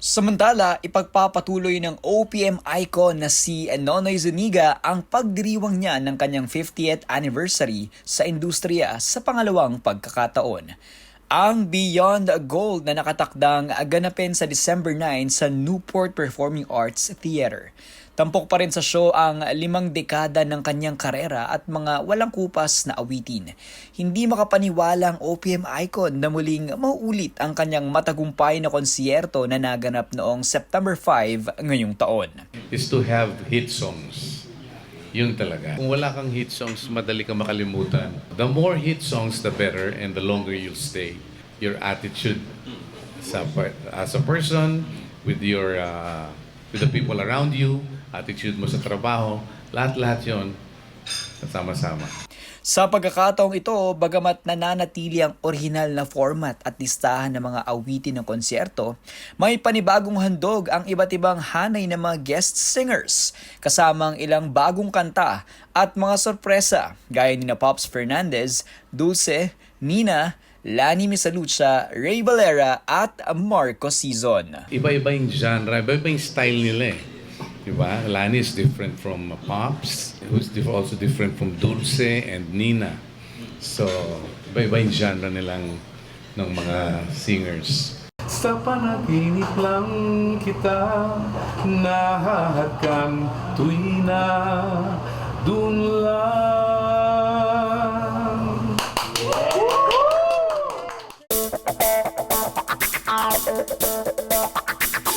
Samantala, ipagpapatuloy ng OPM icon na si Nonoy Zuniga ang pagdiriwang niya ng kanyang 50th anniversary sa industriya sa pangalawang pagkakataon. Ang Beyond Gold na nakatakdang ganapin sa December 9 sa Newport Performing Arts Theater. Tampok pa rin sa show ang limang dekada ng kanyang karera at mga walang kupas na awitin. Hindi makapaniwala ang OPM icon na muling mauulit ang kanyang matagumpay na konsierto na naganap noong September 5 ngayong taon. is to have hit songs. Yun talaga. Kung wala kang hit songs, madali ka makalimutan. The more hit songs, the better and the longer you'll stay. Your attitude as a, per- as a person, with your uh, with the people around you, attitude mo sa trabaho, lahat-lahat yon kasama-sama. Sa pagkakataong ito, bagamat nananatili ang orihinal na format at listahan ng mga awitin ng konsyerto, may panibagong handog ang iba't ibang hanay ng mga guest singers, kasamang ilang bagong kanta at mga sorpresa gaya ni na Pops Fernandez, Dulce, Nina, Lani Misalucha, Ray Valera at Marco Season. Iba-iba yung genre, iba-iba yung style nila eh. Diba? Lani is different from Pops, who's di- also different from Dulce and Nina. So, iba-iba yung genre nilang ng mga singers. Sa panaginip lang kita Nahahagan tuwi na Dun lang